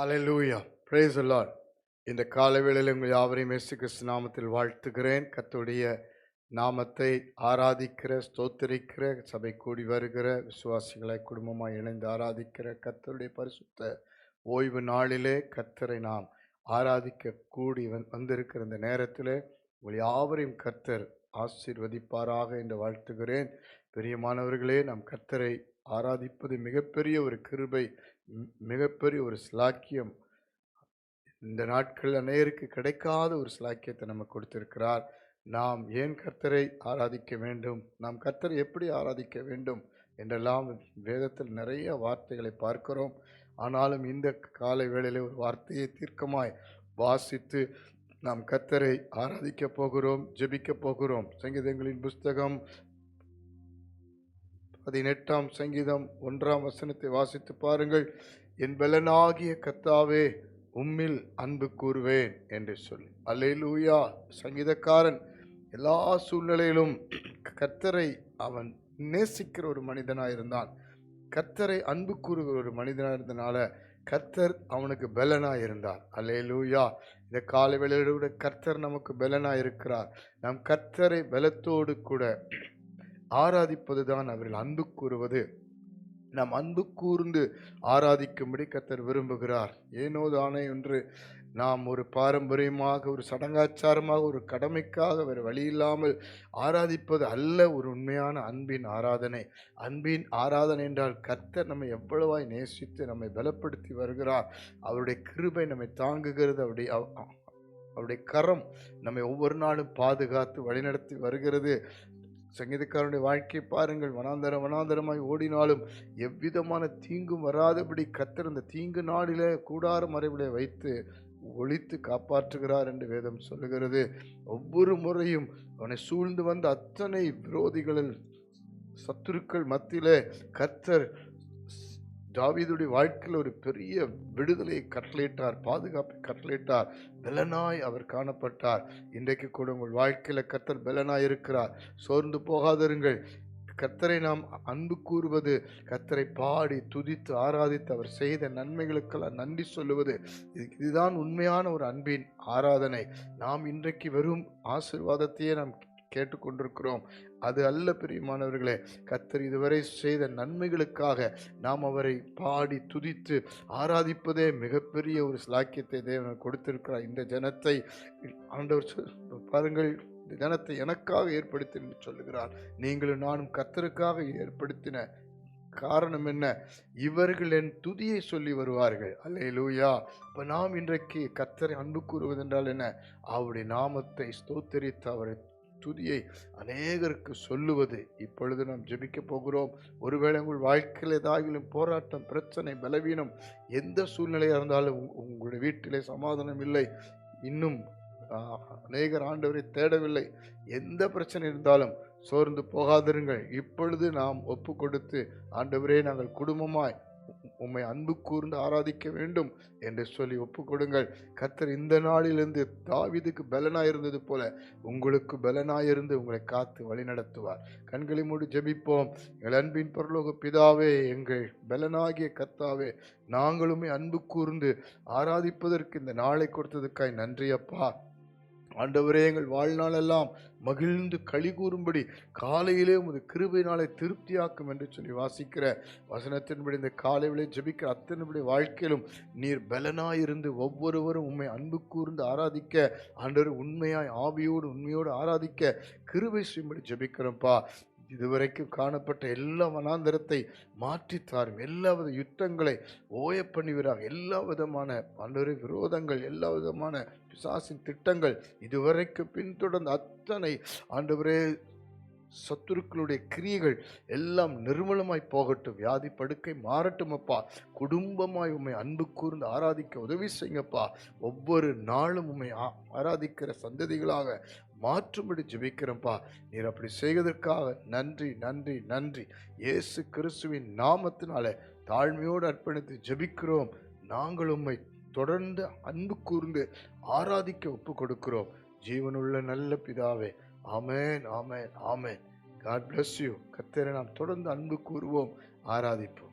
Hallelujah brace the இந்த காலை வேளையில் உங்கள் யாவரையும் இயேசு கிறிஸ்து நாமத்தில் வாழ்த்துகிறேன். கர்த்தருடைய நாமத்தை ஆராதிக்கிற ஸ்தோத்தரிக்கிற சபை கூடி வருகிற விசுவாசிகளை குடும்பமாக இணைந்து ஆராதிக்கிற கர்த்தருடைய பரிசுத்த ஓய்வு நாளிலே கர்த்தரை நாம் ஆராதிக்க கூடி வந் வந்திருக்கிற இந்த நேரத்தில் உங்கள் யாவரையும் கர்த்தர் ஆசீர்வதிப்பாராக என்று வாழ்த்துகிறேன். பெரியமானவர்களே நாம் கர்த்தரை ஆராதிப்பது மிகப்பெரிய ஒரு கிருபை மிகப்பெரிய ஒரு ஸ்லாக்கியம் இந்த நாட்கள் அநேருக்கு கிடைக்காத ஒரு ஸ்லாக்கியத்தை நமக்கு கொடுத்திருக்கிறார். நாம் ஏன் கர்த்தரை ஆராதிக்க வேண்டும்? நாம் கர்த்தரை எப்படி ஆராதிக்க வேண்டும்? என்றெல்லாம் வேதத்தில் நிறைய வார்த்தைகளை பார்க்கிறோம். ஆனாலும் இந்த காலை வேளையில் ஒரு வார்த்தையை தீர்க்கமாய் வாசித்து நாம் கர்த்தரை ஆராதிக்க போகிறோம் ஜெபிக்க போகிறோம். சங்கீதங்களின் புஸ்தகம் பதினெட்டாம் சங்கீதம் ஒன்றாம் வசனத்தை வாசித்து பாருங்கள். என் பலனாகிய கத்தாவே உம்மில் அன்பு கூறுவேன் என்று சொல்லி லூயா சங்கீதக்காரன். எல்லா சூழ்நிலையிலும் கர்த்தரை அவன் நேசிக்கிற ஒரு மனிதனாக இருந்தான். கத்தரை அன்பு கூறுகிற ஒரு மனிதனாக இருந்தனால கர்த்தர் அவனுக்கு பலனாக இருந்தார். அல்லேலூயா இந்த காலை வேளையோடு கூட கர்த்தர் நமக்கு பலனாக இருக்கிறார். நம் கர்த்தரை பலத்தோடு கூட ஆராதிப்பது தான் அவர்கள் அன்பு கூறுவது. நாம் அன்பு கூர்ந்து ஆராதிக்கும்படி கத்தர் விரும்புகிறார். ஏனோ தானே என்று நாம் ஒரு பாரம்பரியமாக ஒரு சடங்காச்சாரமாக ஒரு கடமைக்காக வேறு வழி இல்லாமல் ஆராதிப்பது அல்ல ஒரு உண்மையான அன்பின் ஆராதனை. அன்பின் ஆராதனை என்றால் கர்த்தர் நம்மை எவ்வளவாய் நேசித்து நம்மை பலப்படுத்தி வருகிறார். அவருடைய கிருபை நம்மை தாங்குகிறது. அவருடைய அவருடைய கரம் நம்மை ஒவ்வொரு நாளும் பாதுகாத்து வழிநடத்தி வருகிறது. சங்கீதக்காரனுடைய வாழ்க்கை பாருங்கள். வனாந்தரம் வனாந்தரமாய் ஓடினாலும் எவ்விதமான தீங்கும் வராதபடி கத்தர் அந்த தீங்கு நாளிலே கூடார மறைவிலே வைத்து ஒழித்து காப்பாற்றுகிறார் என்று வேதம் சொல்லுகிறது. ஒவ்வொரு முறையும் அவனை சூழ்ந்து வந்த அத்தனை விரோதிகளில் சத்துருக்கள் மத்தியிலே கத்தர் தாவீதுடைய வாழ்க்கையில் ஒரு பெரிய விடுதலையை கட்டளையிட்டார் பாதுகாப்பை கட்டளையிட்டார். பெலனாய் அவர் காணப்பட்டார். இன்றைக்கு கூட உங்கள் வாழ்க்கையில் கத்தர் பெலனாய் இருக்கிறார். சோர்ந்து போகாதிருங்கள். கர்த்தரை நாம் அன்பு கூறுவது கத்தரை பாடி துதித்து ஆராதித்து அவர் செய்த நன்மைகளுக்கெல்லாம் நன்றி சொல்லுவது இது- இதுதான் உண்மையான ஒரு அன்பின் ஆராதனை. நாம் இன்றைக்கு வெறும் ஆசீர்வாதத்தையே நாம் கேட்டுக்கொண்டிருக்கிறோம். அது அல்ல பிரியமானவர்களே கத்தர் இதுவரை செய்த நன்மைகளுக்காக நாம் அவரை பாடி துதித்து ஆராதிப்பதே மிகப்பெரிய ஒரு ஸ்லாக்கியத்தை தேவன் கொடுத்திருக்கிறார். இந்த ஜனத்தை ஆண்டவர் பாருங்கள் இந்த ஜனத்தை எனக்காக ஏற்படுத்தி என்று சொல்லுகிறார். நீங்களும் நானும் கர்த்தருக்காக ஏற்படுத்தின காரணம் என்ன? இவர்கள் என் துதியை சொல்லி வருவார்கள். அல்லேலூயா. இப்போ நாம் இன்றைக்கு கத்தரை அன்பு கூறுவதென்றால் என்ன? அவருடைய நாமத்தை ஸ்தோத்தரித்து அவரை துதியை அநேகருக்கு சொல்லுவது. இப்பொழுது நாம் ஜெபிக்க போகிறோம். ஒருவேளை உங்கள் வாழ்க்கையில் ஏதாகிலும் போராட்டம் பிரச்சனை பலவீனம் எந்த சூழ்நிலையாக இருந்தாலும் உங்களுடைய வீட்டிலே சமாதானம் இல்லை. இன்னும் அநேகர் ஆண்டவரை தேடவில்லை. எந்த பிரச்சனை இருந்தாலும் சோர்ந்து போகாதிருங்கள். இப்பொழுது நாம் ஒப்பு கொடுத்து ஆண்டவரே நாங்கள் குடும்பமாய் உம்மை அன்பு கூர்ந்து ஆராதிக்க வேண்டும் என்று சொல்லி ஒப்பு கொடுங்கள் கத்தர் இந்த நாளிலிருந்து தாவிதுக்கு பலனாய் இருந்தது போல உங்களுக்கு பலனாயிருந்து உங்களை காத்து வழி நடத்துவார் கண்களை மூடி ஜெபிப்போம். எங்கள் அன்பின் பரலோக பிதாவே எங்கள் பலனாகிய கத்தாவே நாங்களுமே அன்பு கூர்ந்து ஆராதிப்பதற்கு இந்த நாளை கொடுத்ததுக்காய் நன்றி அப்பா ஆண்டவரே எங்கள் வாழ்நாளெல்லாம் மகிழ்ந்து களி கூறும்படி காலையிலே உமது கிருபை நாளை திருப்தியாக்கும் என்று சொல்லி வாசிக்கிற வசனத்தின்படி இந்த காலையிலே ஜபிக்கிற அத்தனைபடி வாழ்க்கையிலும் நீர் பலனாயிருந்து ஒவ்வொருவரும் உண்மை அன்பு கூர்ந்து ஆராதிக்க ஆண்டவர் உண்மையாய் ஆவியோடு உண்மையோடு ஆராதிக்க கிருபை செய்யும்படி ஜபிக்கிறோம்ப்பா. இதுவரைக்கும் காணப்பட்ட எல்லா வனாந்தரத்தை மாற்றித்தாரும் எல்லா வித யுத்தங்களை ஓய பண்ணுவீராக எல்லா விதமான ஆண்டவரே விரோதங்கள் எல்லா விதமான பிசாசின் திட்டங்கள் இதுவரைக்கும் பின்தொடர்ந்த அத்தனை ஆண்டவரே சத்துருக்களுடைய கிரியைகள் எல்லாம் நிர்மலமாய் போகட்டும். வியாதி படுக்கை மாறட்டும் அப்பா. குடும்பமாய் உம்மை அன்பு கூர்ந்து ஆராதிக்க உதவி செய்யுங்கப்பா. ஒவ்வொரு நாளும் உண்மை ஆ- ஆராதிக்கிற சந்ததிகளாக மாற்றும்படி ஜெபிக்கிறோம்ப்பா நீர் அப்படி செய்வதற்காக நன்றி நன்றி நன்றி. இயேசு கிறிஸ்துவின் நாமத்தினால தாழ்மையோடு அர்ப்பணித்து ஜெபிக்கிறோம். நாங்கள் உண்மை தொடர்ந்து அன்பு கூர்ந்து ஆராதிக்க ஒப்பு கொடுக்கிறோம் ஜீவனுள்ள நல்ல பிதாவே ஆமேன் ஆமேன் ஆமேன். காட் பிளஸ் யூ கத்தரை நாம் தொடர்ந்து அன்பு கூறுவோம் ஆராதிப்போம்.